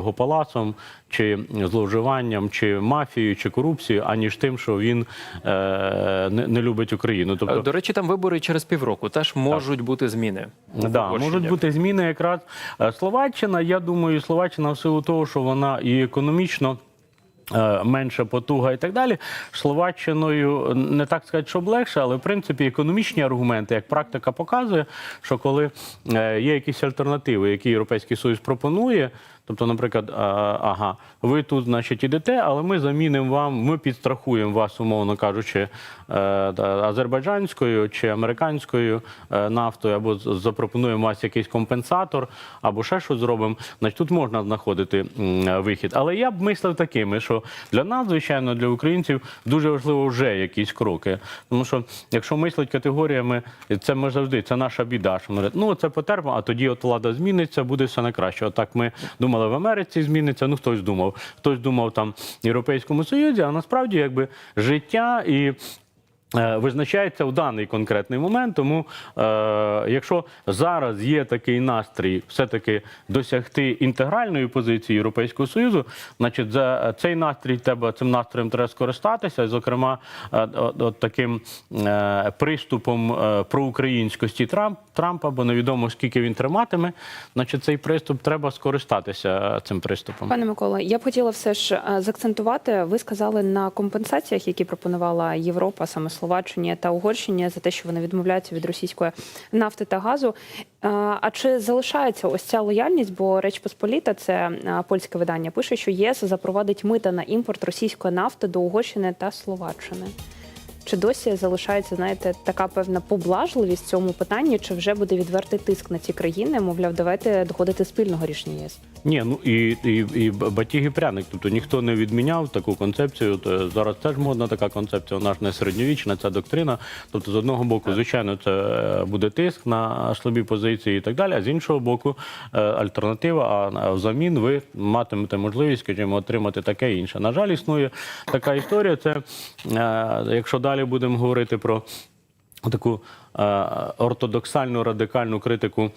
його палацом, чи зловживанням, чи мафією, чи корупцією, аніж тим, що він е, не, не любить Україну. Тобто, До речі, там вибори через півроку теж можуть бути зміни. Да, можуть бути зміни якраз. Е, Словаччина, я думаю, Словаччина в силу того, що вона і економічно. е, Менша потуга і так далі. Словаччиною не так сказати, щоб легше, але в принципі економічні аргументи, як практика показує, що коли е, є якісь альтернативи, які Європейський Союз пропонує, тобто, наприклад, ага, ви тут, значить, ідете, але ми замінимо вам, ми підстрахуємо вас, умовно кажучи, е, азербайджанською чи американською е, нафтою, або запропонуємо вас якийсь компенсатор, або ще щось зробимо. Значить, тут можна знаходити вихід. Але я б мислив такими, що для нас, звичайно, для українців дуже важливо вже якісь кроки. Тому що якщо мислить категоріями, це ми завжди, це наша біда. Що ми ну це потерпимо, а тоді от влада зміниться, буде все на краще. Отак ми думали в Америці зміниться. Ну хтось думав, хтось думав там в Європейському Союзі, а насправді якби життя і. Е, Визначається в даний конкретний момент, тому е, якщо зараз є такий настрій, все-таки досягти інтегральної позиції Європейського союзу, значить за цей настрій треба цим настроєм треба скористатися. Зокрема, е, от, таким е, приступом е, проукраїнськості Трамп, Трампа, бо невідомо скільки він триматиме. Значить, цей приступ треба скористатися е, цим приступом. Пане Микола, я б хотіла все ж е, заакцентувати. Ви сказали на компенсаціях, які пропонувала Європа, саме Словаччині та Угорщині, за те, що вони відмовляються від російської нафти та газу. Е, А чи залишається ось ця лояльність? Бо Реч Посполіта, це е, польське видання, пише, що ЄС запровадить мита на імпорт російської нафти до Угорщини та Словаччини. Чи досі залишається, знаєте, така певна поблажливість в цьому питанні, чи вже буде відвертий тиск на ці країни? Мовляв, давайте доходити спільного рішення ЄС? Ні, ну і, і, і батіг і пряник. Тобто ніхто не відміняв таку концепцію. То зараз теж модна така концепція. Вона ж не середньовічна, це доктрина. Тобто, з одного боку, звичайно, це е, буде тиск на слабі позиції і так далі. А з іншого боку, е, альтернатива. А взамін ви матимете можливість, скажімо, отримати таке інше. На жаль, існує така історія. Це е, якщо далі будемо говорити про таку ортодоксальну радикальну критику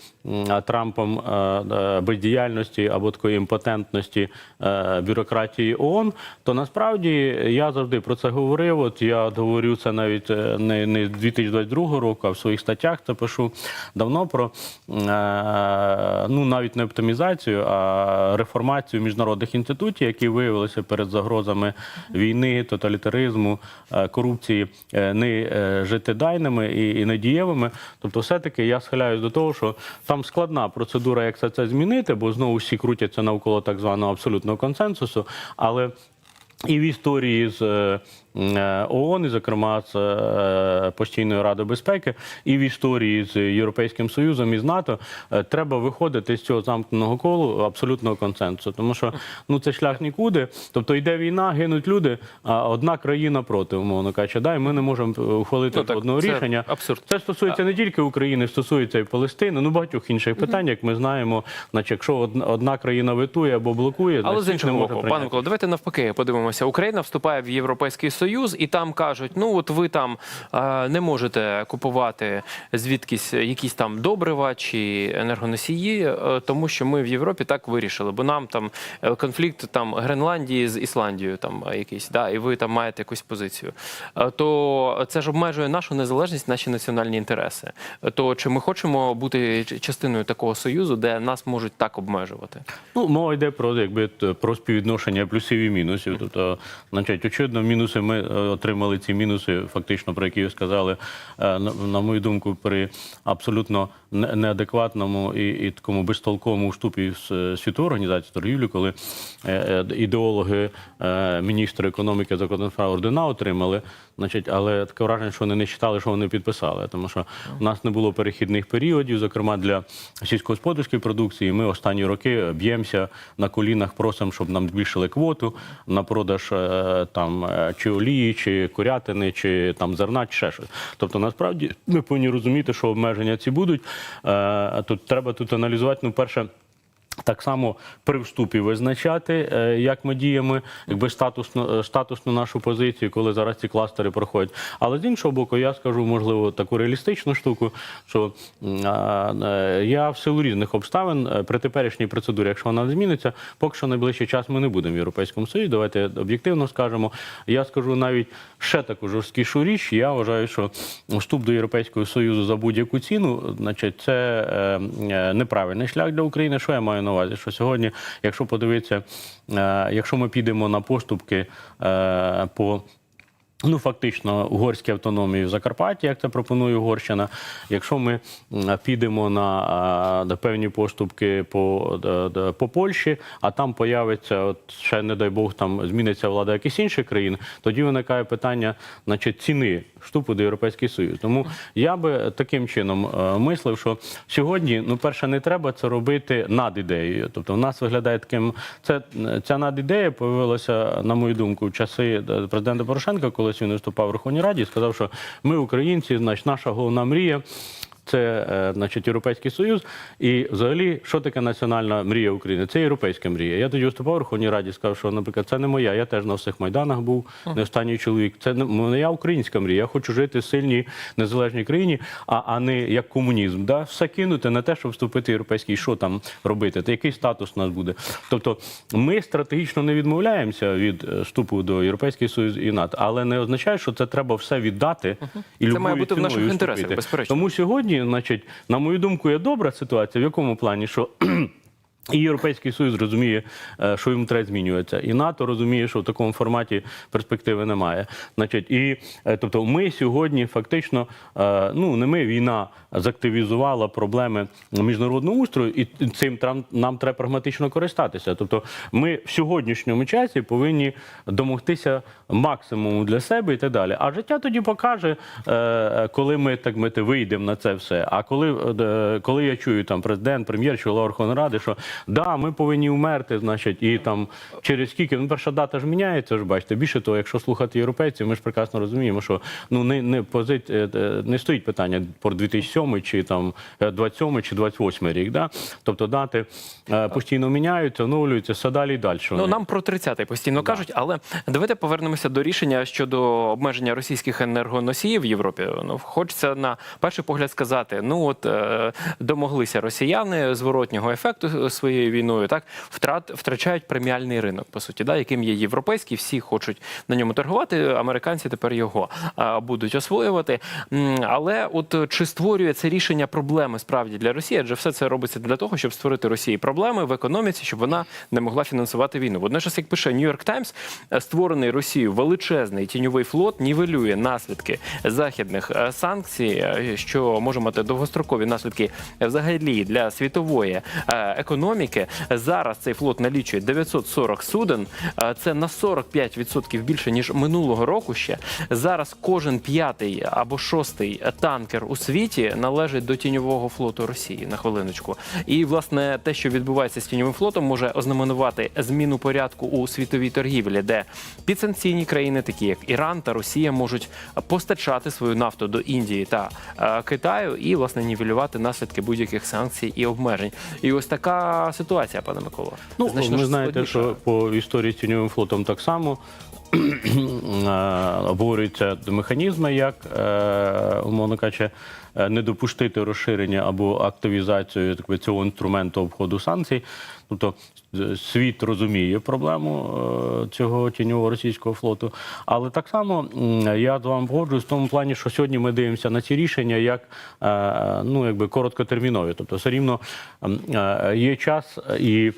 Трампом е, е, бездіяльності або такої імпотентності е, бюрократії ООН, то насправді я завжди про це говорив. От я говорю це навіть е, не, не з 2022 року, а в своїх статтях це пишу давно про е, ну навіть не оптимізацію, а реформацію міжнародних інститутів, які виявилися перед загрозами війни, тоталітаризму, е, корупції е, не е, життєдайними і, і недієвими. Тобто, все-таки я схиляюсь до того, що там складна процедура, як це, це змінити, бо знову всі крутяться навколо так званого абсолютного консенсусу. Але і в історії з е, ООН, і, зокрема з е, постійною радою безпеки, і в історії з Європейським Союзом і з НАТО е, треба виходити з цього замкненого колу абсолютного консенсусу. Тому що ну це шлях нікуди. Тобто йде війна, гинуть люди, а одна країна проти, умовно кажучи. Да, і ми не можемо ухвалити Ну, так, одного це рішення. абсурд. Це стосується не тільки України, стосується і Палестини, ну багатьох інших питань, як ми знаємо. Значить, якщо одна, країна витує або блокує, Але з іншого боку, пане Микола, давайте навпаки подивимося. Україна вступає в Європейський Союз, і там кажуть: ну от ви там е, не можете купувати звідкись якісь там добрива чи енергоносії, е, тому що ми в Європі так вирішили, бо нам там е, конфлікт там Гренландії з Ісландією, там якийсь, да, і ви там маєте якусь позицію. То це ж обмежує нашу незалежність, наші національні інтереси. То чи ми хочемо бути частиною такого союзу, де нас можуть так обмежувати? Ну, мова йде про якби про співвідношення плюсів і мінусів. Тобто, значить, очевидно, мінуси ми е, отримали ці мінуси, фактично про які ви сказали, е, на, мою думку, при абсолютно неадекватному і, і такому безтолковому вступі з е, світової організації торгівлі, коли е, е, ідеологи, е, міністри економіки закордонних ордена отримали. Значить, але таке враження, що вони не читали, що вони підписали, тому що у нас не було перехідних періодів, зокрема для сільськогосподарської продукції. Ми останні роки б'ємося на колінах, просимо, щоб нам збільшили квоту на продаж там чи олії, чи курятини, чи там зерна, чи ще щось. Тобто, насправді ми повинні розуміти, що обмеження ці будуть. Е, Тут треба тут аналізувати. Ну, перше. Так само при вступі визначати, е, як ми діємо, якби статусно, е, статусну нашу позицію, коли зараз ці кластери проходять. Але з іншого боку, я скажу, можливо, таку реалістичну штуку, що е, я в силу різних обставин при теперішній процедурі, якщо вона зміниться, поки що найближчий час ми не будемо в Європейському Союзі. Давайте об'єктивно скажемо. Я скажу навіть ще таку жорсткішу річ. Я вважаю, що вступ до Європейського Союзу за будь-яку ціну, значить, це неправильний шлях для України. Що я маю на увазі? Що сьогодні, якщо подивитися, е, якщо ми підемо на поступки е, по Ну, фактично, угорській автономії в Закарпатті, як це пропонує Угорщина. Якщо ми підемо на, на певні поступки по, по Польщі, а там появиться, от ще не дай Бог, там зміниться влада якихось інших країн, тоді виникає питання значить, ціни вступу до Європейського Союзу. Тому я би таким чином е, мислив, що сьогодні, ну, перше, не треба це робити над ідеєю. Тобто, в нас виглядає таким. Це ця надідея появилася, на мою думку, в часи е, президента Порошенка, коли він виступав в Верховній Раді, і сказав, що ми, українці, значить, наша головна мрія. Це е, значить Європейський Союз. І взагалі, що таке національна мрія України? Це європейська мрія. Я тоді виступав у Верховній Раді, сказав, що, наприклад, це не моя. Я теж на всіх майданах був, не останній чоловік. Це не моя українська мрія. Я хочу жити в сильній незалежній країні, а, а не як комунізм. Да? Все кинути на те, щоб вступити в європейський. Що там робити? Та який статус у нас буде? Тобто, ми стратегічно не відмовляємося від е, вступу до Європейського Союзу і НАТО, але не означає, що це треба все віддати і Це має бути в наших інтересах, безперечно. Тому сьогодні, значить, на мою думку, є добра ситуація. В якому плані, що і Європейський Союз розуміє, е, що йому треба змінюватися, і НАТО розуміє, що в такому форматі перспективи немає. Значить, і е, тобто, ми сьогодні фактично, е, ну не ми війна закtivізувала проблеми міжнародного устрою, і цим нам треба прагматично користатися. Тобто, ми в сьогоднішньому часі повинні домогтися максимуму для себе і так далі. А життя тоді покаже, коли ми так мити вийдемо на це все. А коли, коли я чую там президент, прем'єр чи Верховної Ради, що да, ми повинні вмерти, значить, і там через скільки ну перша дата ж міняється, ж бачите. Більше того, якщо слухати європейців, ми ж прекрасно розуміємо, що ну не не позит, е, е, не стоїть питання про 2007 чи там е, 27 чи 28 рік. Да? Тобто дати е, постійно міняються, оновлюються, все далі і далі. Ну нам про 30-й постійно кажуть, але давайте повернемося до рішення щодо обмеження російських енергоносіїв в Європі. Ну хочеться на перший погляд сказати: ну от е, домоглися росіяни зворотнього ефекту своєю війною, так втрат втрачають преміальний ринок, по суті, да, яким є європейський, всі хочуть на ньому торгувати. Американці тепер його а, будуть освоювати. Але от е, чи створює це рішення проблеми справді для Росії? Адже все це робиться для того, щоб створити Росії проблеми в економіці, щоб вона не могла фінансувати війну. Водночас, як пише Нью-Йорк Таймс, е, створений Росією величезний тіньовий флот нівелює наслідки західних е, санкцій, що може мати довгострокові наслідки взагалі для світової е, економіки. Зараз цей флот налічує 940 суден. Е, Це на 45% більше ніж минулого року. Ще зараз кожен п'ятий або шостий танкер у світі належить до тіньового флоту Росії на хвилиночку. І власне те, що відбувається з тіньовим флотом, може ознаменувати зміну порядку у світовій торгівлі, де підсанкційні країни, такі як Іран та Росія, можуть постачати свою нафту до Індії та е, Китаю і власне нівелювати наслідки будь-яких санкцій і обмежень. І ось така ситуація, пане Миколо. Ну, Значно ви знаєте, що по історії з тіньовим флотом так само е, обговорюються механізми, як, е, умовно кажучи, не допустити розширення або активізацію так цього інструменту обходу санкцій. Тобто е, світ розуміє проблему е, цього тіньового російського флоту. Але так само я з вами погоджуюсь в тому плані, що сьогодні ми дивимося на ці рішення як е, ну, якби короткотермінові. Тобто, все рівно е, є час, і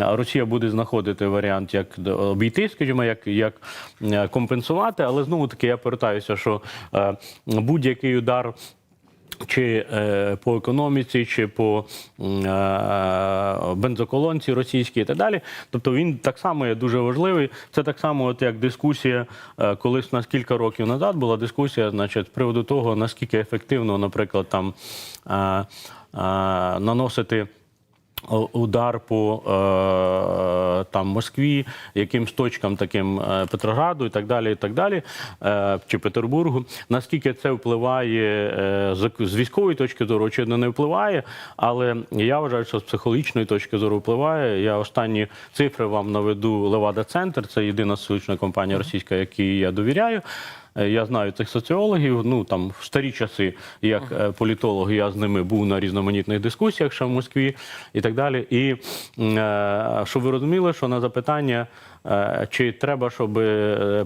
Росія буде знаходити варіант, як обійти, скажімо, як, як е, компенсувати. Але знову таки я повертаюся, що е, будь-який удар. Чи е, по економіці, чи по е, бензоколонці російській і так далі. Тобто він так само є дуже важливий. Це так само, от як дискусія, е, колись нас кілька років назад була дискусія, значить, з приводу того, наскільки ефективно, наприклад, там е, е, наносити. Удар по е, там Москві, якимсь точкам таким е, Петрограду і так далі, і так далі, е, чи Петербургу. Наскільки це впливає з- військової точки зору, очевидно, не впливає, але я вважаю, що з психологічної точки зору впливає. Я останні цифри вам наведу Левада Центр. Це єдина соціологічна компанія російська, якій я довіряю. Е, Я знаю цих соціологів. Ну там в старі часи, як е, політолог, я з ними був на різноманітних дискусіях ще в Москві і так далі. І е, ви розуміли, що на запитання, чи треба, щоб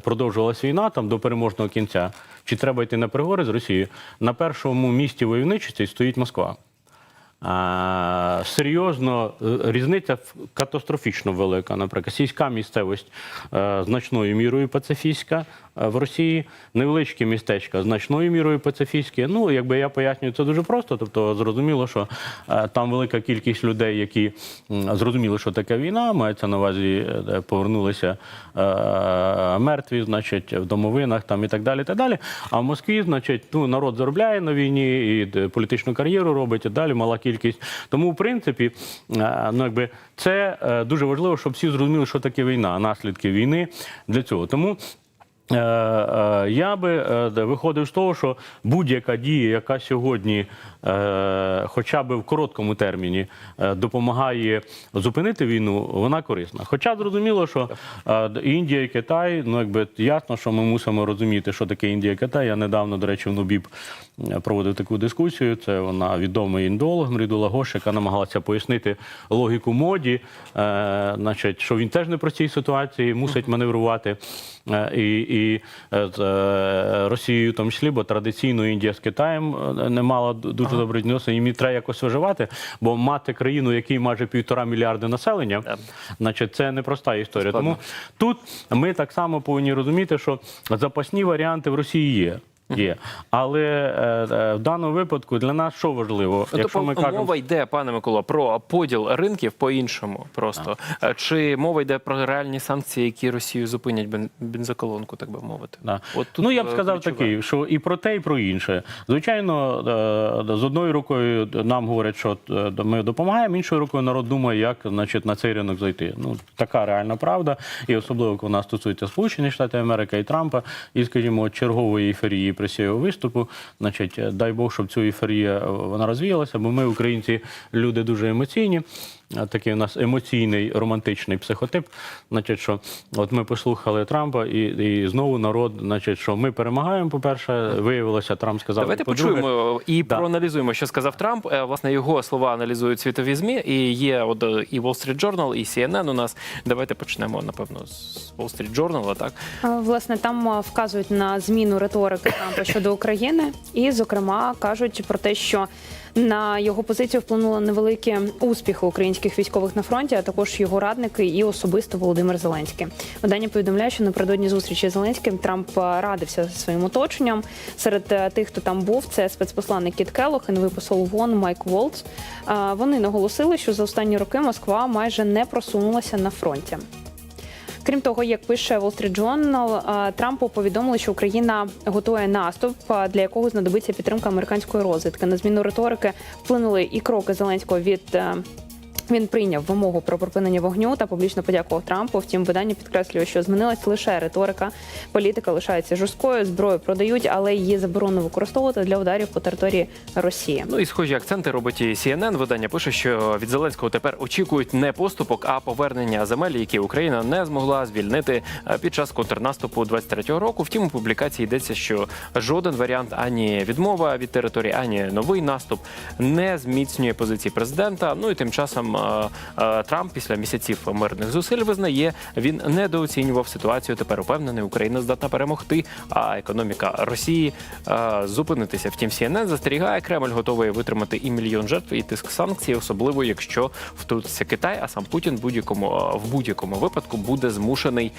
продовжувалася війна там до переможного кінця, чи треба йти на переговори з Росією, на першому місці войовничості стоїть Москва. А, серйозно, е, різниця катастрофічно велика. Наприклад, сільська місцевість е, значною мірою пацифістська е, в Росії, невеличкі містечка значною мірою пацифістські. Ну, якби я пояснюю, це дуже просто. Тобто, зрозуміло, що е, там велика кількість людей, які м, зрозуміли, що таке війна, мається на увазі, повернулися е, мертві, значить, в домовинах там і так далі. І так далі. А в Москві, значить, ну, народ заробляє на війні і політичну кар'єру робить і далі мала кількість. Тому, в принципі, е, ну, якби, це е, дуже важливо, щоб всі зрозуміли, що таке війна, наслідки війни для цього. Тому. Е, е, Я би е, виходив з того, що будь-яка дія, яка сьогодні, хоча б в короткому терміні, допомагає зупинити війну, вона корисна. Хоча зрозуміло, що Індія і Китай, ну якби ясно, що ми мусимо розуміти, що таке Індія і Китай. Я недавно, до речі, в Нубіб проводив таку дискусію. Це вона відомий індолог Мрідула Гош, яка намагалася пояснити логіку моді, значить, що він теж не про цій ситуації мусить маневрувати. І, і е, з е, Росією, в тому числі, бо традиційно Індія з Китаєм е, не мала дуже дуже добрі відносин, їм треба якось виживати, бо мати країну, якій майже півтора мільярди населення, yeah. значить, це непроста історія. Тому тут ми так само повинні розуміти, що запасні варіанти в Росії є. Є, але е, е, в даному випадку для нас що важливо, Ну, якщо тобто ми кажемо мова йде, пане Микола, про поділ ринків по-іншому просто. Е, Чи мова йде про реальні санкції, які Росію зупинять бен- бензоколонку, так би мовити? Да. От тут, ну я б сказав такий, що і про те, і про інше. Звичайно, з одною рукою нам говорять, що ми допомагаємо, іншою рукою народ думає, як значить, на цей ринок зайти. Ну така реальна правда. І особливо коли вона стосується Сполучених Штатів Америки і Трампа, і, скажімо, чергової ейфорії його виступу. Значить, е, дай Бог, щоб цю ейфорія е, вона розвіялася, бо ми, українці, люди дуже емоційні. А Такий у нас емоційний романтичний психотип. Значить, що от ми послухали Трампа, і, і знову народ, значить, що ми перемагаємо. По-перше, виявилося, Трамп сказав. Давайте почуємо і Да. проаналізуємо, що сказав Трамп. Е, Власне, його слова аналізують світові змі. І є от е, і Wall Street Journal, і CNN у нас. Давайте почнемо, напевно, з Wall Street Journal, так? Власне, там вказують на зміну риторики Трампа щодо України, і, зокрема, кажуть про те, що на його позицію вплинули невеликі успіхи українських військових на фронті, а також його радники і особисто Володимир Зеленський. Видання повідомляє, що напередодні зустрічі з Зеленським Трамп радився зі своїм оточенням. Серед е, тих, хто там був, це спецпосланник Кіт Келлог і новий посол ВОН Майк Волц. Вони наголосили, що за останні роки Москва майже не просунулася на фронті. Крім того, як пише Wall Street Journal, Трампу повідомили, що Україна готує наступ, для якого знадобиться підтримка американської розвідки. На зміну риторики вплинули і кроки Зеленського від. Він прийняв вимогу про припинення вогню та публічно подякував Трампу. Втім, видання підкреслює, що змінилась лише риторика. Політика лишається жорсткою, зброю продають, але її заборонено використовувати для ударів по території Росії. Ну і схожі акценти робить і CNN. Видання пише, що від Зеленського тепер очікують не поступок, а повернення земель, які Україна не змогла звільнити е, під час контрнаступу 23-го року. Втім, у публікації йдеться, що жоден варіант ані відмова від території, ані новий наступ не зміцнює позиції президента. Ну і тим часом е, е, Трамп після місяців мирних зусиль визнає, він недооцінював ситуацію. Тепер упевнений, Україна здатна перемогти, а економіка Росії е, зупинитися. Втім, CNN застерігає, Кремль готовий витримати і мільйон жертв, і тиск санкцій, особливо якщо втрутиться Китай, а сам Путін будь-якому в будь-якому випадку буде змушений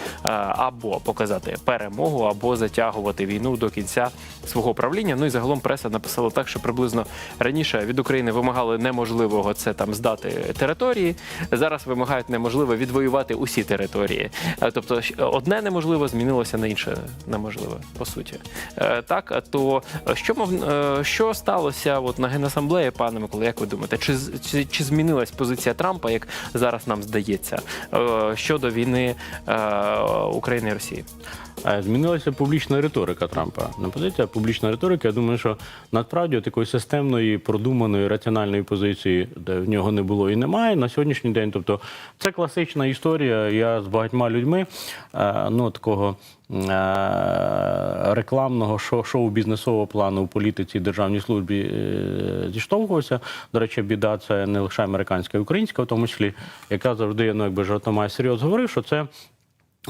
або показати перемогу, або затягувати війну до кінця свого правління. Ну і загалом преса написала так, що приблизно раніше від України вимагали неможливого це там здати території. Зараз вимагають неможливо відвоювати усі території. Е, Тобто, одне неможливо змінилося на інше неможливе, по суті. Е, Так, то е, що мов е, що сталося от на генасамблеї, пане Микола, як ви думаєте, чи, чи, чи змінилась позиція Трампа, як зараз нам здається, е, щодо війни е, України і Росії? Е, Змінилася публічна риторика Трампа. Не позиція, публічна риторика. Я думаю, що насправді такої системної, продуманої, раціональної позиції, де в нього не було і немає на сьогоднішній день. Тобто, це класична історія. Я з багатьма людьми е, ну такого. е, Рекламного шоу-бізнесового плану у політиці і державній службі е, зіштовхувався. До речі, біда це не лише американська, а українська, в тому числі, яка завжди ну, якби жартома серйозно говорив, що це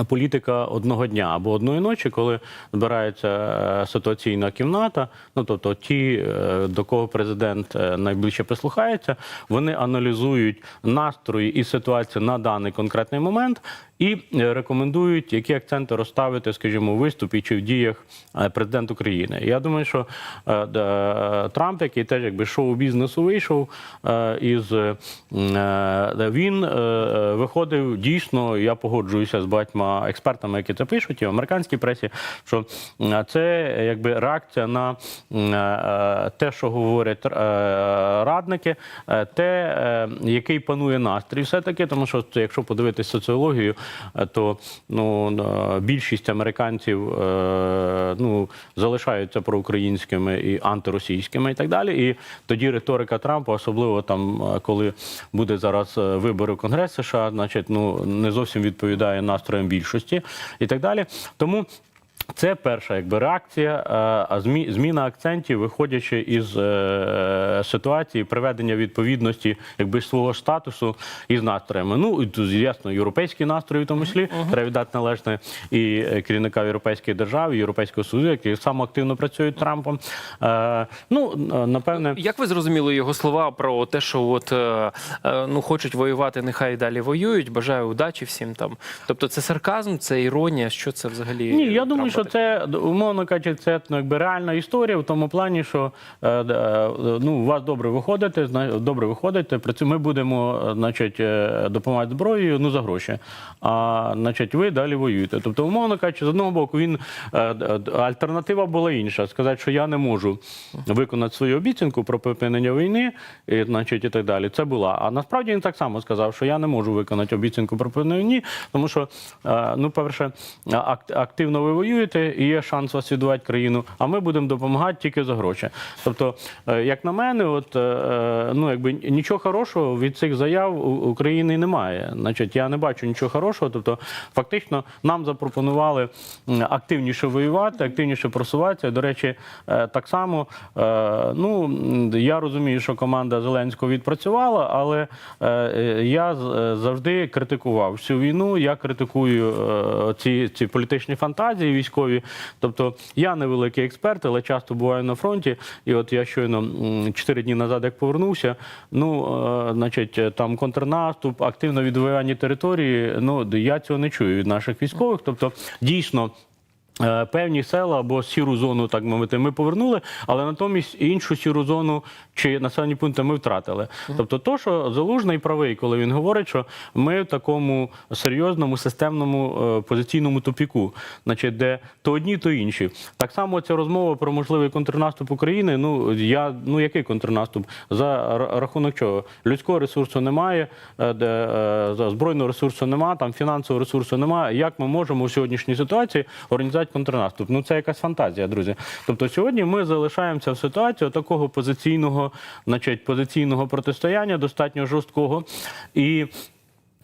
політика одного дня або одної ночі, коли збирається е, ситуаційна кімната. Ну тобто, ті, е, до кого президент е, найближче прислухається, вони аналізують настрої і ситуацію на даний конкретний момент. І рекомендують, які акценти розставити, скажімо, у виступі чи в діях президент України. Я думаю, що Трамп, який теж якби шоу-бізнесу вийшов е, із він виходив дійсно. Я погоджуюся з багатьма експертами, які це пишуть, і в американській пресі, що е, це якби реакція на е, те, що говорять е, радники, е, те, е, який панує настрій, все таки, тому що якщо подивитись соціологію, е, то ну е, більшість американців е, ну залишаються проукраїнськими і антиросійськими, і так далі. І тоді риторика Трампа, особливо там, е, коли буде зараз е, вибори в Конгрес США, значить, ну не зовсім відповідає настроям більшості і так далі. Тому. Це перша якби реакція, е, а змі- зміна акцентів, виходячи із е, ситуації приведення відповідності якби свого статусу із настроями. Ну і ясно, європейські настрої, в тому числі треба віддати належне і е, керівника європейської держави, і Європейського Союзу, які саме активно працюють Трампом. Е, Ну напевне. Як ви зрозуміли його слова про те, що от е, ну хочуть воювати, нехай далі воюють. Бажаю удачі всім там. Тобто, це сарказм, це іронія. Що це взагалі? Ні, я думаю, що це умовно кажучи, це ну, якби реальна історія в тому плані, що е, е, ну у вас добре виходите, зна- добре виходите. При цьому ми будемо, е, значить, допомагати зброєю, ну за гроші. А значить, ви далі воюєте. Тобто, умовно кажучи, з одного боку, він е, альтернатива була інша. Сказати, що я не можу виконати свою обіцянку про припинення війни, і, значить, і так далі. Це була. А насправді він так само сказав, що я не можу виконати обіцянку про припинення війни, тому що, е, ну, перше, ак- активно ви воюєте, і є шанс вас віддавати країну, а ми будемо допомагати тільки за гроші. Тобто, е, як на мене, от е, е, ну якби нічого хорошого від цих заяв України немає. Значить, я не бачу нічого хорошого. Тобто, фактично, нам запропонували активніше воювати, активніше просуватися. До речі, так само, ну я розумію, що команда Зеленського відпрацювала, але я завжди критикував всю війну. Я критикую ці, ці політичні фантазії військові. Тобто я не великий експерт, але часто буваю на фронті. І от я щойно м, чотири дні назад, як повернувся, ну е, значить, там контрнаступ, активно відвоювання території. Ну я цього не чую від наших військових. Тобто, дійсно. Е, Певні села або сіру зону, так мовити, ми повернули, але натомість іншу сіру зону чи населені пункти ми втратили. Тобто, то, що залужний правий, коли він говорить, що ми в такому серйозному системному е, позиційному тупіку, значить, де то одні, то інші. Так само ця розмова про можливий контрнаступ України. Ну я ну який контрнаступ? За рахунок чого? Людського ресурсу немає, е, де збройного ресурсу немає, там фінансового ресурсу немає. Як ми можемо в сьогоднішній ситуації організувати контрнаступ? Ну це якась фантазія, друзі. Тобто сьогодні ми залишаємося в ситуації такого позиційного, значить, позиційного протистояння, достатньо жорсткого і.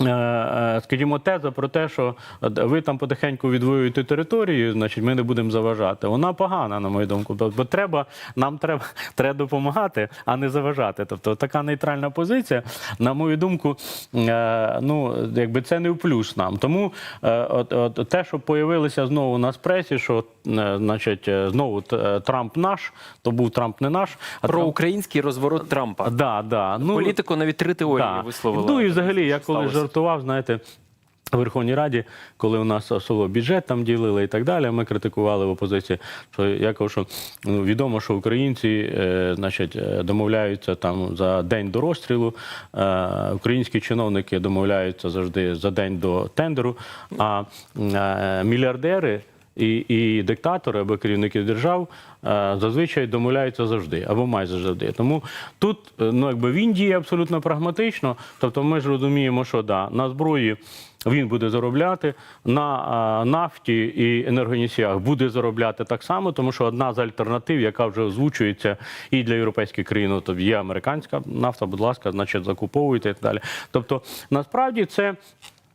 Е, е, Скажімо, теза про те, що ви там потихеньку відвоюєте територію, значить ми не будемо заважати. Вона погана, на мою думку. Бо треба, нам треба, треба допомагати, а не заважати. Тобто така нейтральна позиція, на мою думку, е, ну якби це не в плюс нам. Тому от, от те, що появилося знову на пресі, що значить знову Трамп наш, то був Трамп не наш, а про Трамп... український розворот Трампа. да, да. Ну, Політику навіть три теорії Да. висловила. Ну і взагалі, я коли Сталося. Жартував, знаєте. в Верховній Раді, коли у нас особливо бюджет там ділили і так далі, ми критикували в опозиції. Що я кажу, що ну, відомо, що українці е, значить, е, домовляються там за день до розстрілу, е, українські чиновники домовляються завжди за день до тендеру, а е, мільярдери. І, і диктатори або керівники держав зазвичай домовляються завжди або майже завжди. Тому тут е, ну якби він діє абсолютно прагматично. Тобто, ми ж розуміємо, що да, на зброї він буде заробляти, на е, нафті і енергоносіях буде заробляти так само, тому що одна з альтернатив, яка вже озвучується і для європейських країн, то є американська нафта, будь ласка, значить закуповуйте і так далі. Тобто, насправді це.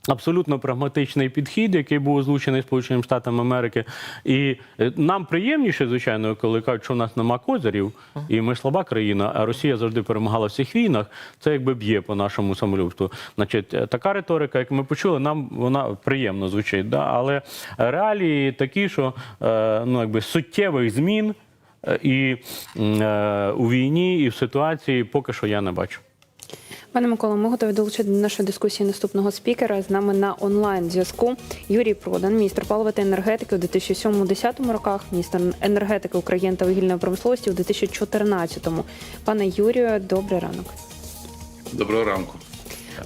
Абсолютно прагматичний підхід, який був озвучений Сполученими Штатами Америки, і е, нам приємніше, звичайно, коли кажуть, що у нас нема козирів, і ми слаба країна, а Росія завжди перемагала в всіх війнах. Це якби б'є по нашому самолюбству. Значить, е, така риторика, як ми почули, нам вона приємно звучить. Да? Але реалії такі, що е, ну якби суттєвих змін і у війні, і в ситуації поки що я не бачу. Пане Микола, ми готові долучити до нашої дискусії наступного спікера. З нами на онлайн зв'язку Юрій Продан, міністр палива та енергетики у 2007-2010 роках, міністр енергетики України та вугільної промисловості у 2014-му. Пане Юрію, добрий ранок. Доброго ранку.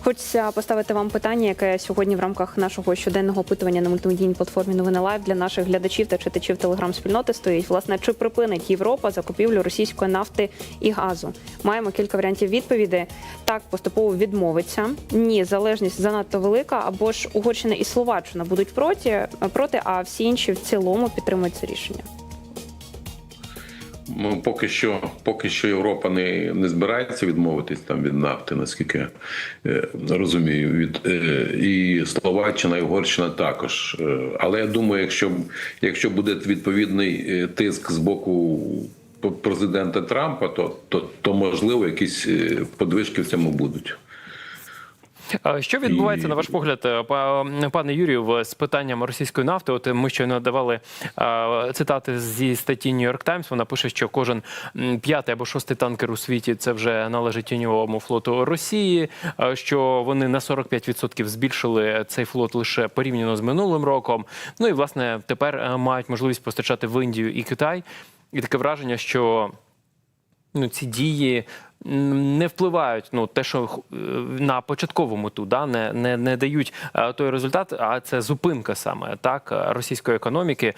Хочеться поставити вам питання, яке сьогодні в рамках нашого щоденного опитування на мультимедійній платформі Новини Лайв для наших глядачів та читачів телеграм-спільноти стоїть. Власне, чи припинить Європа закупівлю російської нафти і газу? Маємо кілька варіантів відповіді. Так, поступово відмовиться. Ні, залежність занадто велика. Або ж Угорщина і Словаччина будуть проти, проти, а всі інші в цілому підтримують це рішення. Ну, поки що, поки що Європа не, не збирається відмовитись там від нафти, наскільки е, розумію. Від, е, і Словаччина, і Угорщина також. Е, але я думаю, якщо, якщо буде відповідний е, тиск з боку президента Трампа, то, то, то можливо якісь подвижки в цьому будуть. Що відбувається, І- на ваш погляд, е, пане Юрію, з питанням російської нафти? От ми щойно давали е, цитати зі статті York Times. Вона пише, що кожен п'ятий або шостий танкер у світі це вже належить тіньовому флоту Росії. е, Що вони на 45% збільшили цей флот лише порівняно з минулим роком. Ну і власне тепер е, мають можливість постачати в Індію і Китай. І таке враження, що ну, ці дії не впливають ну, те, що е, на початкову мету, да, не, не, не дають е, той результат, а це зупинка саме так, е, російської економіки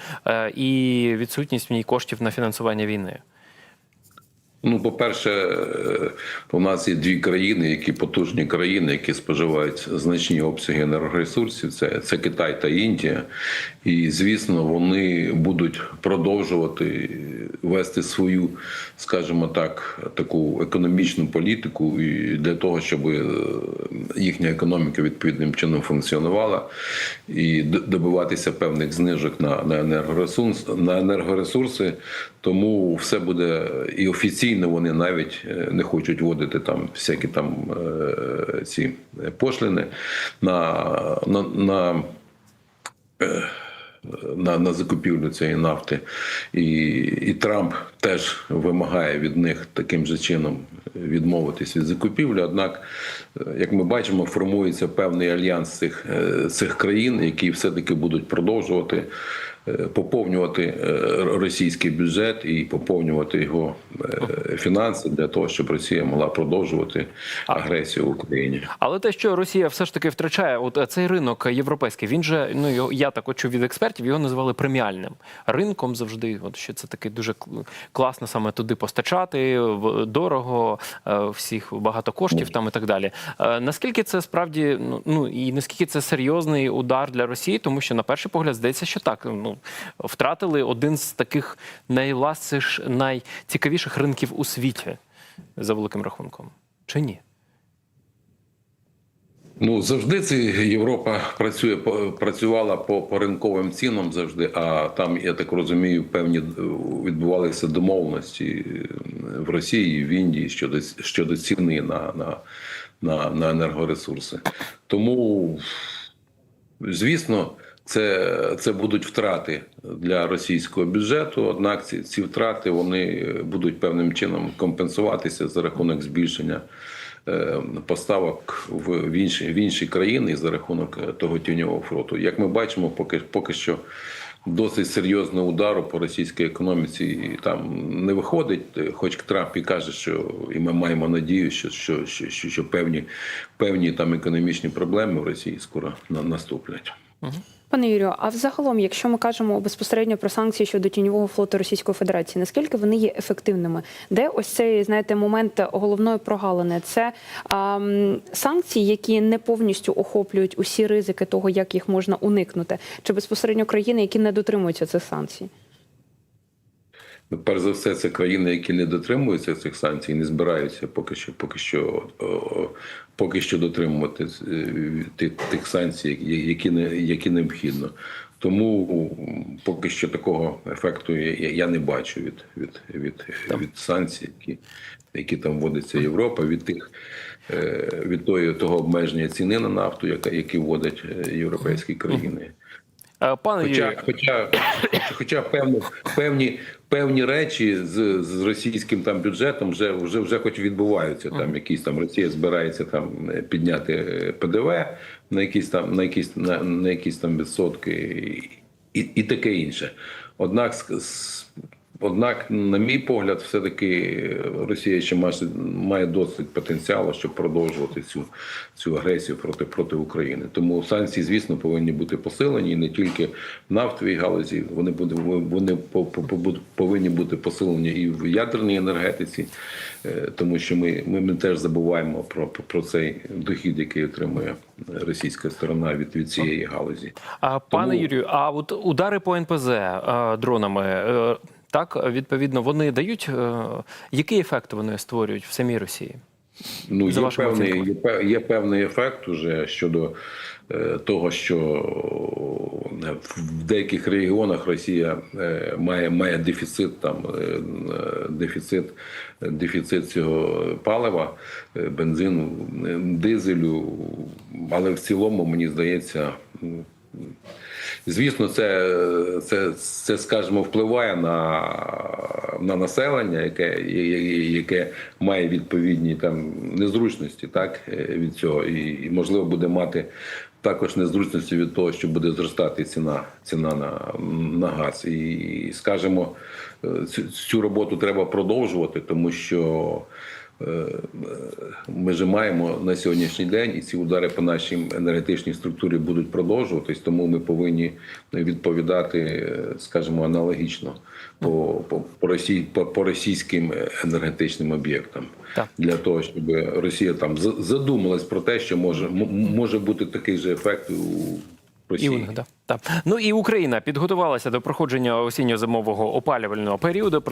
і відсутність в ній коштів на фінансування війни. Ну, по-перше, у нас є дві країни, які потужні країни, які споживають значні обсяги енергоресурсів. Це, це Китай та Індія. І звісно, вони будуть продовжувати вести свою, скажімо так, таку економічну політику і для того, щоб е, їхня економіка відповідним чином функціонувала і добиватися певних знижок на, на енергоресурс на енергоресурси. Тому все буде і офіційно вони навіть е, не хочуть вводити там всякі там е, ці пошлини на, на, на на, на закупівлю цієї нафти. І, і Трамп теж вимагає від них таким же чином відмовитись від закупівлі. Однак, е, як ми бачимо, формується певний альянс цих, е, цих країн, які все-таки будуть продовжувати. Е, Поповнювати е, російський бюджет і поповнювати його е, фінанси для того, щоб Росія могла продовжувати агресію в Україні. Але те, що Росія все ж таки втрачає, от цей ринок європейський, він же ну я так от чув від експертів, його називали преміальним ринком завжди. От що це таке дуже класно саме туди постачати, дорого, всіх багато коштів там і так далі. Наскільки це справді ну, ну і наскільки це серйозний удар для Росії, тому що на перший погляд здається, що так ну втратили один з таких найласиш, найцікавіших ринків у світі за великим рахунком, чи ні? Ну завжди це Європа працює працювала по, по ринковим цінам завжди. А там, я так розумію, певні е, відбувалися домовленості е, в Росії, в Індії щодо щодо ціни на, на, на, на енергоресурси. Тому, звісно. Це, це будуть втрати для російського бюджету. Однак ці, ці втрати вони будуть певним чином компенсуватися за рахунок збільшення е, поставок в в інші, в інші країни за рахунок е, того тіньового флоту. Як ми бачимо, поки, поки що досить серйозного удару по російській економіці там не виходить. Хоч Трамп і каже, що і ми маємо надію, що, що, що, що, що певні, певні там економічні проблеми в Росії скоро на- наступлять. Пане Юрію, а взагалом, якщо ми кажемо безпосередньо про санкції щодо тіньового флоту Російської Федерації, наскільки вони є ефективними? Де ось цей знаєте момент головної прогалини? Це ам, санкції, які не повністю охоплюють усі ризики того, як їх можна уникнути, чи безпосередньо країни, які не дотримуються цих санкцій? Ну, Перш за все, це країни, які не дотримуються цих санкцій, не збираються поки що, поки що, поки що дотримувати е, тих, тих санкцій, які не які необхідно. Тому поки що такого ефекту я, я не бачу від, від, від, від санкцій, які, які там вводиться Європа, від тих е, від тої, того обмеження ціни на нафту, яка які вводять е, європейські країни. Пане Хоча, Юрію, хоча, хоча певні, певні, певні речі з, з російським там бюджетом вже, вже, вже хоч відбуваються. Там якісь там Росія збирається там е, підняти е, ПДВ на якісь там на якісь на, на якісь там відсотки і, і таке інше. Однак з- з- Однак, на мій погляд, все-таки Росія ще має, має досить потенціалу, щоб продовжувати цю, цю агресію проти, проти України. Тому санкції, звісно, повинні бути посилені і не тільки в нафтовій галузі. Вони буде вони по- по- по- повинні бути посилені і в ядерній енергетиці, е, тому що ми, ми, ми теж забуваємо про, про цей дохід, який отримує російська сторона від, від цієї галузі. а, пане тому- Юрію, а от удари по НПЗ е, дронами. Так, відповідно, вони дають е, який ефект вони створюють в самій Росії? Ну, За є певний, є, є певний ефект уже щодо е, того, що е, в деяких регіонах Росія е, має, має дефіцит там е, е, дефіцит, дефіцит цього палива, е, бензину, дизелю. Але в цілому, мені здається, Звісно, це, це, це скажімо, впливає на, на населення, яке, яке має відповідні там незручності, так е, від цього, і, можливо буде мати також незручності від того, що буде зростати ціна, ціна на, на газ. І, скажімо, е, цю роботу треба продовжувати, тому що. Е, Ми ж маємо на сьогоднішній день, і ці удари по нашій енергетичній структурі будуть продовжуватись, тому ми повинні відповідати, е, скажімо, аналогічно по, по, по, росій, по, по російським енергетичним об'єктам. Для того, щоб Росія там задумалась про те, що може, може бути такий же ефект у І у них, да. Так. Ну і Україна підготувалася до проходження осінньо-зимового опалювального періоду.